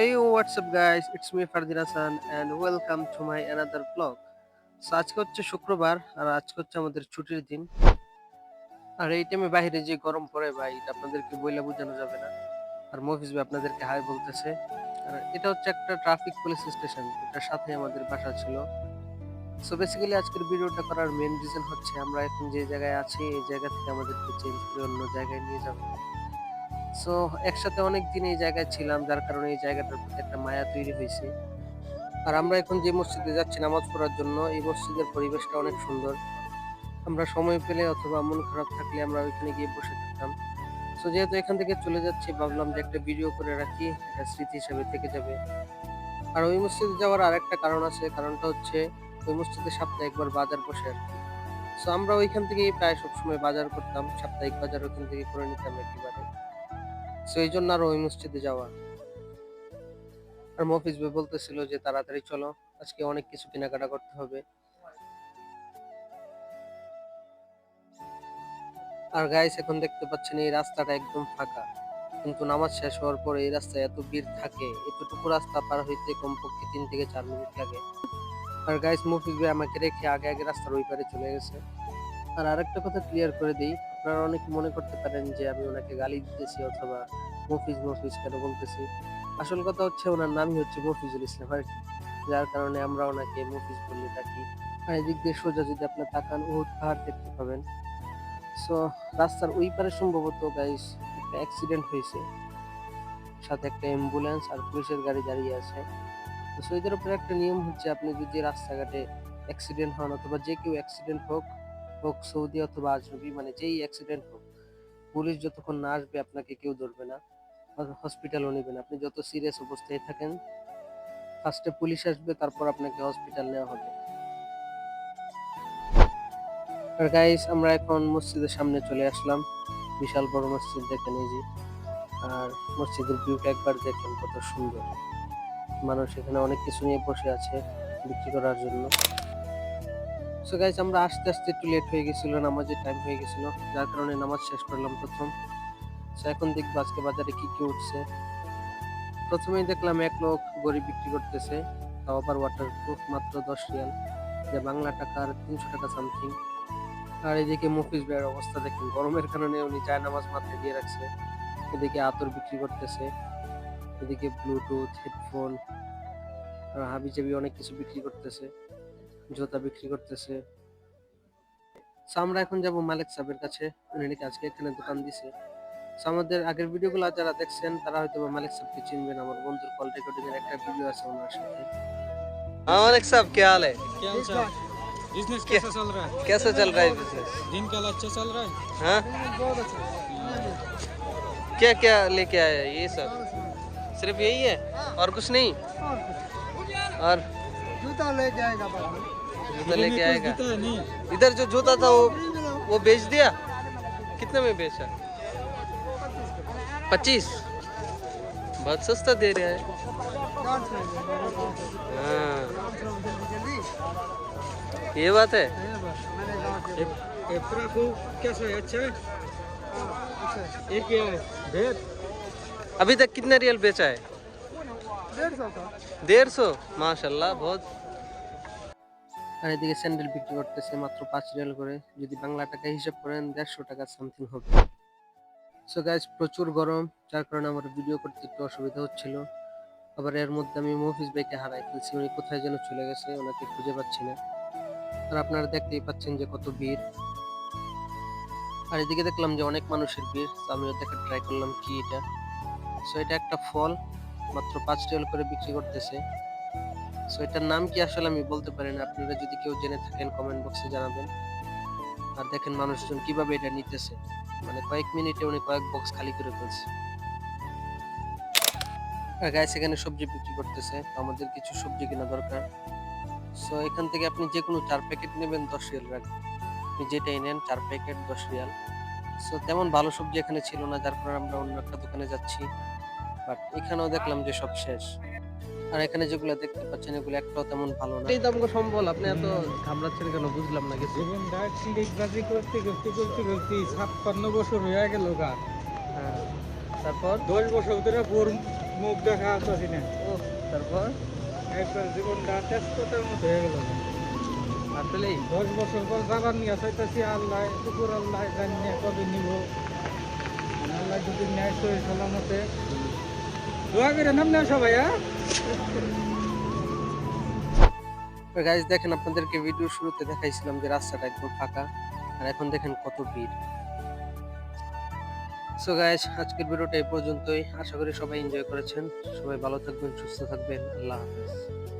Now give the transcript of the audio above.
What's up, guys? It's me Fardin Hassan, and welcome to my another vlog. So আজকে হচ্ছে শুক্রবার আর আজকে হচ্ছে আমাদের ছুটির দিন। আর এই টাইমে বাইরে যে গরম পড়ে ভাই এটা আপনাদেরকে বইলে বোঝানো যাবে না। আর মফিজ ভাই আপনাদেরকে হাই বলতেছে। আর এটা হচ্ছে একটা ট্রাফিক পুলিশ স্টেশন এটার সাথে আমাদের বাসা ছিল। সো বেসিক্যালি আজকের ভিডিওটা করার মেন রিজন হচ্ছে আমরা এখন যে জায়গায় আছি এই জায়গা থেকে আমাদেরকে চেঞ্জ করে অন্য জায়গায় নিয়ে যাবে। সো একসাথে অনেক দিন এই জায়গায় ছিলাম, যার কারণে এই জায়গাটার প্রতি একটা মায়া তৈরি হয়েছে। আর আমরা এখন যে মসজিদে যাচ্ছি নামাজ পড়ার জন্য, এই মসজিদের পরিবেশটা অনেক সুন্দর। আমরা সময় পেলে অথবা মন খারাপ থাকলে আমরা ওইখানে গিয়ে বসে থাকতাম। সো যেহেতু এখান থেকে চলে যাচ্ছি, ভাবলাম যে একটা ভিডিও করে রাখি, একটা স্মৃতি হিসেবে থেকে যাবে। আর ওই মসজিদে যাওয়ার আরেকটা কারণ আছে, কারণটা হচ্ছে ওই মসজিদে সপ্তাহে একবার বাজার বসে আর কি। সো আমরা ওইখান থেকেই প্রায় সবসময় বাজার করতাম, সাপ্তাহিক বাজার ওইখান থেকে করে নিতাম একেবারে সো এই জন্য আর ওই মসজিদে যাওয়া। আর মফিজ ভাই বলতেছিল যে, তাড়াতাড়ি চলো, আজকে অনেক কিছু কেনাকাটা করতে হবে। আর গাইস এখন দেখতে পাচ্ছেন এই রাস্তাটা একদম ফাঁকা। কিন্তু নামাজ শেষ হওয়ার পরে এই রাস্তায় এত ভিড় থাকে, এতটুকু রাস্তা পার হইতে কমপক্ষে তিন থেকে চার মিনিট লাগে। আর গাইস মফিজ ভাই আমাকে রেখে আগে আগে রাস্তার ওই পারে চলে গেছে। আর আরেকটা কথা ক্লিয়ার করে দিই, আপনারা অনেকে মনে করতে পারেন যে আমি ওনাকে গালি দিতেছি অথবা মফিজ মফিজ কেন বলতেছি। আসল কথা হচ্ছে ওনার নামই হচ্ছে মফিজুল ইসলাম, আর কি। যার কারণে আমরা ওনাকে মফিজ বলে থাকি আর এদিক দিয়ে সোজা যদি আপনি তাকান, উহুদ পাহাড় দেখতে পাবেন। সো রাস্তার ওই পারে সম্ভবত গাইস একটা অ্যাক্সিডেন্ট হয়েছে। সাথে একটা অ্যাম্বুলেন্স আর পুলিশের গাড়ি দাঁড়িয়ে আছে। তো সৈদের উপরে একটা নিয়ম হচ্ছে, আপনি যদি রাস্তাঘাটে অ্যাক্সিডেন্ট হন অথবা যে কেউ অ্যাক্সিডেন্ট হোক হোক, সৌদি অথবা আজনবি মানে যেই অ্যাক্সিডেন্ট হোক, পুলিশ যতক্ষণ না আসবে, আপনাকে কেউ ধরবে না হসপিটালও নেবেন আপনি যত সিরিয়াস অবস্থায় থাকেন ফার্স্টে পুলিশ আসবে, তারপর আপনাকে হসপিটাল নেওয়া হবে। আর গাইস আমরা এখন মসজিদের সামনে চলে আসলাম। বিশাল বড় মসজিদ দেখেন এই যে। আর মসজিদের ভিউটা একবার দেখেন কত সুন্দর। মানুষ এখানে অনেক কিছু নিয়ে বসে আছে বিক্রি করার জন্য। সো গাইস আমরা আস্তে আস্তে একটু লেট হয়ে গেছিল, নামাজের টাইম হয়ে গেছিল, যার কারণে নামাজ শেষ করলাম প্রথম। সো এখন দেখব আজকে বাজারে কি কি উঠছে। প্রথমেই দেখলাম এক লোক গরিব বিক্রি করতেছে, তাও আবার ওয়াটার প্রুফ মাত্র দশ রিয়াল। যে বাংলা টাকার তিনশো টাকা সামথিং আর এদিকে মুফিজ ভাইয়ের অবস্থা দেখেন, গরমের কারণে উনি যায় নামাজ মাথায় দিয়ে রাখছে। এদিকে আতর বিক্রি করতেছে, এদিকে ব্লুটুথ, হেডফোন হাবি জাবি অনেক কিছু বিক্রি করতেছে। জুতা বিক্রি করতেছে So, আমরা এখন যাব মালিক সাহেবের কাছে উনি নাকি আজকে এখানে দোকান দিছে So, আমাদের আগের ভিডিওগুলো যারা দেখছেন তারা হয়তো বা মালিক সাহেবকে চিনবেন আমার বন্ধুর কল রেকর্ডিং এর একটা ভিডিও আছে ওনার সাথে हाँ मालिक साहब क्या हाल है क्या हाल चाल बिजनेस क्या- कैसा चल रहा है कैसा चल रहा है बिजनेस दिन कल अच्छा चल रहा है हाँ क्या क्या लेके आया ये सब सिर्फ यही है और कुछ नहीं और जूता ले जाएगा बाद में जूता लेके आएगा। इधर जो जूता था वो वो बेच दिया? कितने में बेचा? पच्चीस। बहुत सस्ता दे रहा है। हाँ। ये बात है। अच्छा है? अभी तक कितना रियल बेचा है? डेढ़ सौ? माशाल्लाह बहुत আর এদিকে স্যান্ডেল বিক্রি করতেছে মাত্র পাঁচ রিয়াল করে। যদি বাংলা টাকা হিসাব করেন, দেড়শো টাকা সামথিং হবে। সো গাইজ প্রচুর গরম, যার কারণে আমার ভিডিও করতে একটু অসুবিধা হচ্ছিল। আবার এর মধ্যে আমি মফিজ ভাইকে হারাই ফেলছি, উনি কোথায় যেন চলে গেছে, ওনাকে খুঁজে পাচ্ছি না। আর আপনারা দেখতেই পাচ্ছেন যে কত ভিড়। আর এদিকে দেখলাম যে অনেক মানুষের ভিড় আমিও দেখা ট্রাই করলাম কি এটা। সো এটা একটা ফল, মাত্র পাঁচ রিয়াল করে বিক্রি করতেছে। সো এটার নাম কি আসলে আমি বলতে পারি না। আপনারা যদি কেউ জেনে থাকেন কমেন্ট বক্সে জানাবেন। আর দেখেন মানুষজন কীভাবে এটা নিতেছে। মানে কয়েক মিনিটে উনি কয়েক বক্স খালি করে ফেলছে। গায়ে সেখানে সবজি বিক্রি করতেছে। আমাদের কিছু সবজি কেনা দরকার। সো এখান থেকে আপনি যে কোনো চার প্যাকেট নেবেন, দশ রিয়াল রাখবেন আপনি যেটাই নেন, চার প্যাকেট দশ রিয়াল। সো তেমন ভালো সবজি এখানে ছিল না, যার কারণে আমরা অন্য একটা দোকানে যাচ্ছি। বাট এখানেও দেখলাম যে সব শেষ। আর এখানে যেগুলো দেখতে পাচ্ছেন এগুলো একটাও তেমন ভালো না। এই দাম সম্বল আপনি এত ঘাবড়াচ্ছেন কেন? বুঝলাম না কিছু। সিন্ডিকবাজি করতে করতে করতে করতে ছাপ্পান্ন বছর হয়ে গেল গা। হ্যাঁ। তারপর? দশ বছর ধরে বোর মুখ দেখা আসছি না। ও তারপর? একবার জীবনটা তেজপাতার মতো হয়ে গেল আসলেই দশ বছর পর যাবার নিয়ে চাইতেছি আল্লাহ কুকুর আল্লাহ জানি না কবে নিব? আল্লাহ যদি ন্যায় সহি সালামতে দোয়া হ্যাঁ? দেখেন আপনাদেরকে ভিডিও শুরুতে দেখাইছিলাম যে রাস্তাটা একদম ফাঁকা, আর এখন দেখেন কত ভিড়। সো গাইজ আজকের ভিডিওটা এই পর্যন্তই। আশা করি সবাই এনজয় করেছেন। সবাই ভালো থাকবেন, সুস্থ থাকবেন। আল্লাহ হাফেজ।